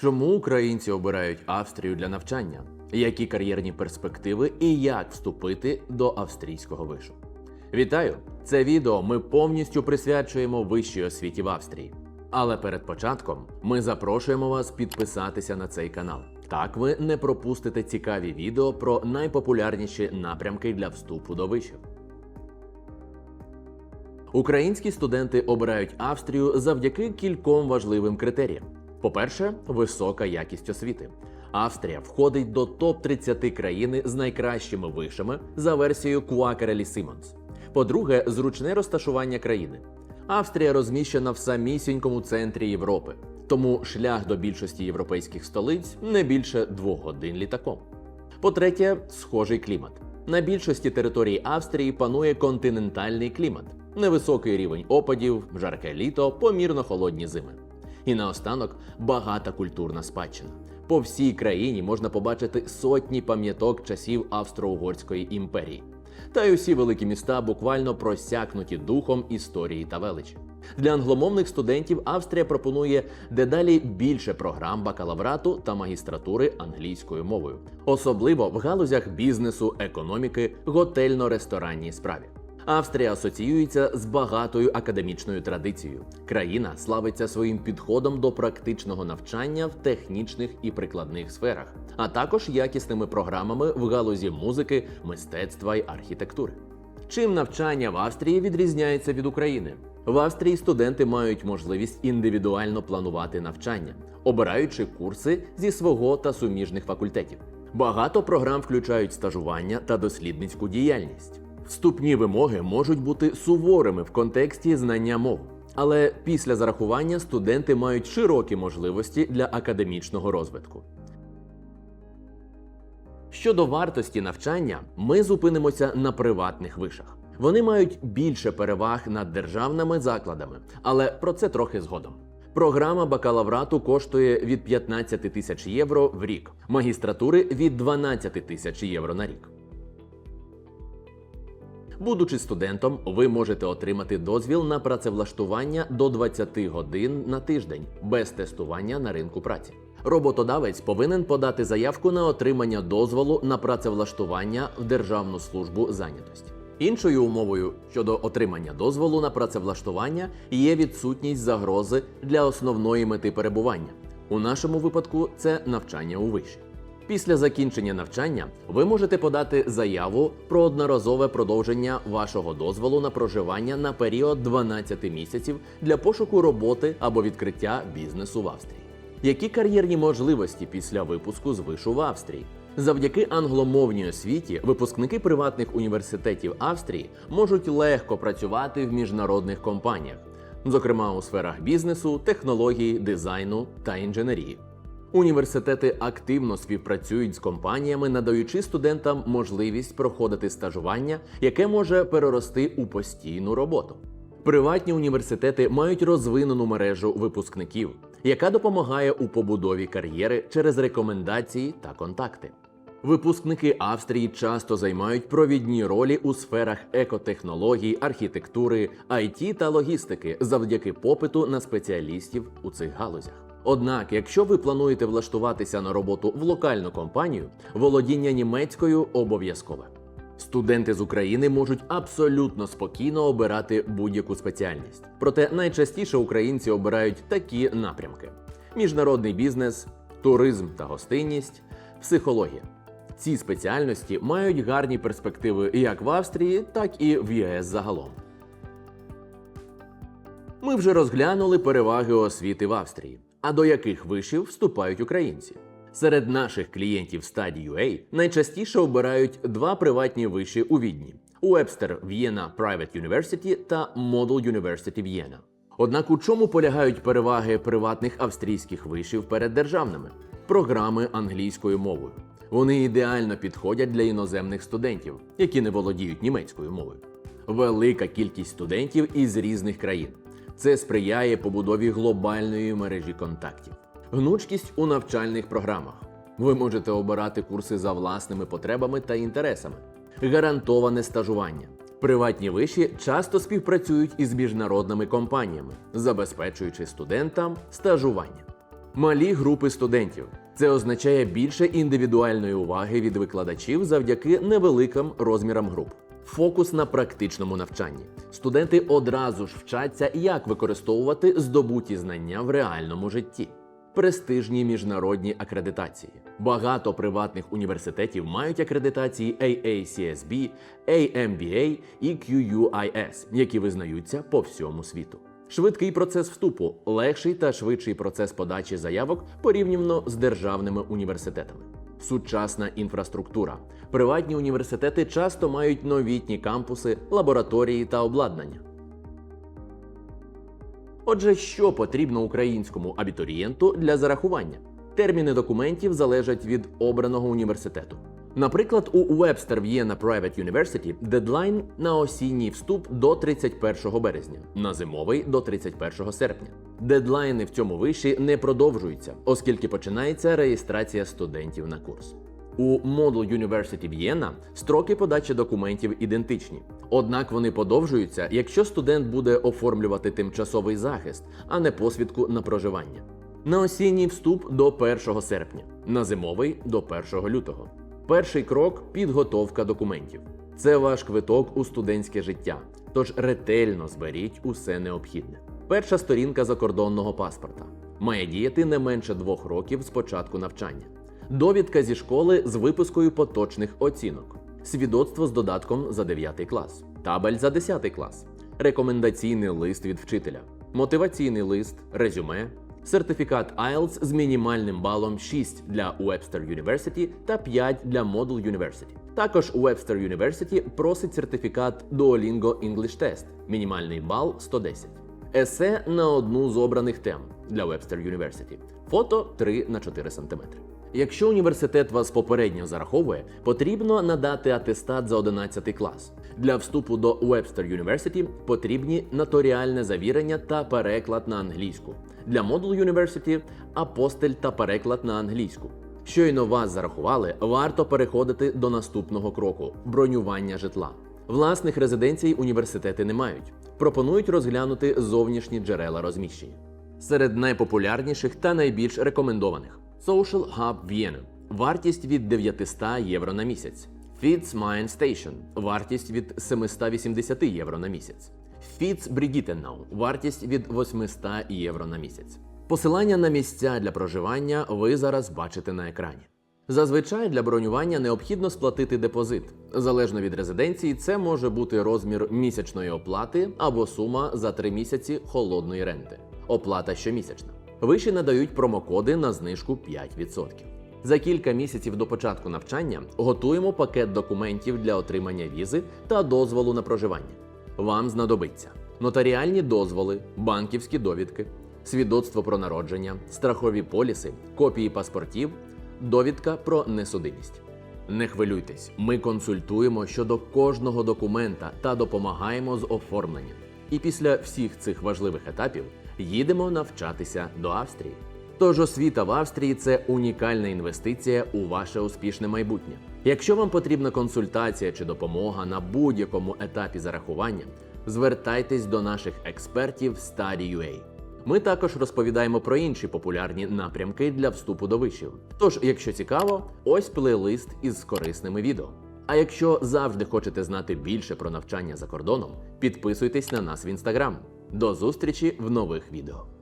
Чому українці обирають Австрію для навчання? Які кар'єрні перспективи і як вступити до австрійського вишу? Вітаю! Це відео ми повністю присвячуємо вищій освіті в Австрії. Але перед початком ми запрошуємо вас підписатися на цей канал. Так ви не пропустите цікаві відео про найпопулярніші напрямки для вступу до вишів. Українські студенти обирають Австрію завдяки кільком важливим критеріям. По-перше, висока якість освіти. Австрія входить до топ 30 країни з найкращими вишами за версією Quacquarelli Simmons. По-друге, зручне розташування країни. Австрія розміщена в самісінькому центрі Європи, тому шлях до більшості європейських столиць не більше двох годин літаком. По-третє, схожий клімат. На більшості територій Австрії панує континентальний клімат, невисокий рівень опадів, жарке літо, помірно холодні зими. І наостанок багата культурна спадщина. По всій країні можна побачити сотні пам'яток часів Австро-Угорської імперії. Та й усі великі міста буквально просякнуті духом історії та величі. Для англомовних студентів Австрія пропонує дедалі більше програм бакалаврату та магістратури англійською мовою, особливо в галузях бізнесу, економіки, готельно-ресторанній справі. Австрія асоціюється з багатою академічною традицією. Країна славиться своїм підходом до практичного навчання в технічних і прикладних сферах, а також якісними програмами в галузі музики, мистецтва й архітектури. Чим навчання в Австрії відрізняється від України? В Австрії студенти мають можливість індивідуально планувати навчання, обираючи курси зі свого та суміжних факультетів. Багато програм включають стажування та дослідницьку діяльність. Вступні вимоги можуть бути суворими в контексті знання мов, але після зарахування студенти мають широкі можливості для академічного розвитку. Щодо вартості навчання, ми зупинимося на приватних вишах. Вони мають більше переваг над державними закладами, але про це трохи згодом. Програма бакалаврату коштує від 15 тисяч євро в рік, магістратури від 12 тисяч євро на рік. Будучи студентом, ви можете отримати дозвіл на працевлаштування до 20 годин на тиждень без тестування на ринку праці. Роботодавець повинен подати заявку на отримання дозволу на працевлаштування в Державну службу зайнятості. Іншою умовою щодо отримання дозволу на працевлаштування є відсутність загрози для основної мети перебування. У нашому випадку це навчання у виші. Після закінчення навчання ви можете подати заяву про одноразове продовження вашого дозволу на проживання на період 12 місяців для пошуку роботи або відкриття бізнесу в Австрії. Які кар'єрні можливості після випуску з вишу в Австрії? Завдяки англомовній освіті випускники приватних університетів Австрії можуть легко працювати в міжнародних компаніях, зокрема у сферах бізнесу, технології, дизайну та інженерії. Університети активно співпрацюють з компаніями, надаючи студентам можливість проходити стажування, яке може перерости у постійну роботу. Приватні університети мають розвинену мережу випускників, яка допомагає у побудові кар'єри через рекомендації та контакти. Випускники Австрії часто займають провідні ролі у сферах екотехнологій, архітектури, IT та логістики завдяки попиту на спеціалістів у цих галузях. Однак, якщо ви плануєте влаштуватися на роботу в локальну компанію, володіння німецькою обов'язкове. Студенти з України можуть абсолютно спокійно обирати будь-яку спеціальність. Проте найчастіше українці обирають такі напрямки: міжнародний бізнес, туризм та гостинність, психологія. Ці спеціальності мають гарні перспективи як в Австрії, так і в ЄС загалом. Ми вже розглянули переваги освіти в Австрії. А до яких вишів вступають українці? Серед наших клієнтів Study.ua найчастіше обирають два приватні виші у Відні: Webster Vienna Private University та Model University Vienna. Однак у чому полягають переваги приватних австрійських вишів перед державними? Програми англійською мовою. Вони ідеально підходять для іноземних студентів, які не володіють німецькою мовою. Велика кількість студентів із різних країн. Це сприяє побудові глобальної мережі контактів. Гнучкість у навчальних програмах. Ви можете обирати курси за власними потребами та інтересами. Гарантоване стажування. Приватні виші часто співпрацюють із міжнародними компаніями, забезпечуючи студентам стажування. Малі групи студентів. Це означає більше індивідуальної уваги від викладачів завдяки невеликим розмірам груп. Фокус на практичному навчанні. Студенти одразу ж вчаться, як використовувати здобуті знання в реальному житті. Престижні міжнародні акредитації. Багато приватних університетів мають акредитації AACSB, AMBA і QUIS, які визнаються по всьому світу. Швидкий процес вступу, легший та швидший процес подачі заявок порівняно з державними університетами. Сучасна інфраструктура. Приватні університети часто мають новітні кампуси, лабораторії та обладнання. Отже, що потрібно українському абітурієнту для зарахування? Терміни документів залежать від обраного університету. Наприклад, у Webster Vienna Private University дедлайн на осінній вступ до 31 березня, на зимовий до 31 серпня. Дедлайни в цьому виші не продовжуються, оскільки починається реєстрація студентів на курс. У Model University Vienna строки подачі документів ідентичні. Однак вони подовжуються, якщо студент буде оформлювати тимчасовий захист, а не посвідку на проживання. На осінній вступ до 1 серпня, на зимовий до 1 лютого. Перший крок підготовка документів. Це ваш квиток у студентське життя, тож ретельно зберіть усе необхідне. Перша сторінка закордонного паспорта. Має діяти не менше двох років з початку навчання. Довідка зі школи з випискою поточних оцінок, свідоцтво з додатком за 9 клас, табель за 10 клас, рекомендаційний лист від вчителя, мотиваційний лист, резюме, сертифікат IELTS з мінімальним балом 6 для Webster University та 5 для Model University. Також Webster University просить сертифікат Duolingo English Test, мінімальний бал 110. Есе на одну з обраних тем для Webster University. Фото 3 на 4 см. Якщо університет вас попередньо зараховує, потрібно надати атестат за 11 клас. Для вступу до Webster University потрібні нотаріальне завірення та переклад на англійську. Для Model University – апостиль та переклад на англійську. Щойно вас зарахували, варто переходити до наступного кроку бронювання житла. Власних резиденцій університети не мають. Пропонують розглянути зовнішні джерела розміщення. Серед найпопулярніших та найбільш рекомендованих Social Hub Vienna – вартість від 900 євро на місяць. Fitz Mine Station – вартість від 780 євро на місяць. Fitz Brigittenau – вартість від 800 євро на місяць. Посилання на місця для проживання ви зараз бачите на екрані. Зазвичай для бронювання необхідно сплатити депозит. Залежно від резиденції, це може бути розмір місячної оплати або сума за 3 місяці холодної ренти. Оплата щомісячна. Виші надають промокоди на знижку 5%. За кілька місяців до початку навчання готуємо пакет документів для отримання візи та дозволу на проживання. Вам знадобиться нотаріальні дозволи, банківські довідки, свідоцтво про народження, страхові поліси, копії паспортів, довідка про несудимість. Не хвилюйтесь, ми консультуємо щодо кожного документа та допомагаємо з оформленням. І після всіх цих важливих етапів їдемо навчатися до Австрії. Тож освіта в Австрії це унікальна інвестиція у ваше успішне майбутнє. Якщо вам потрібна консультація чи допомога на будь-якому етапі зарахування, звертайтесь до наших експертів Study.ua. Ми також розповідаємо про інші популярні напрямки для вступу до вишів. Тож, якщо цікаво, ось плейлист із корисними відео. А якщо завжди хочете знати більше про навчання за кордоном, підписуйтесь на нас в інстаграм. До зустрічі в нових відео.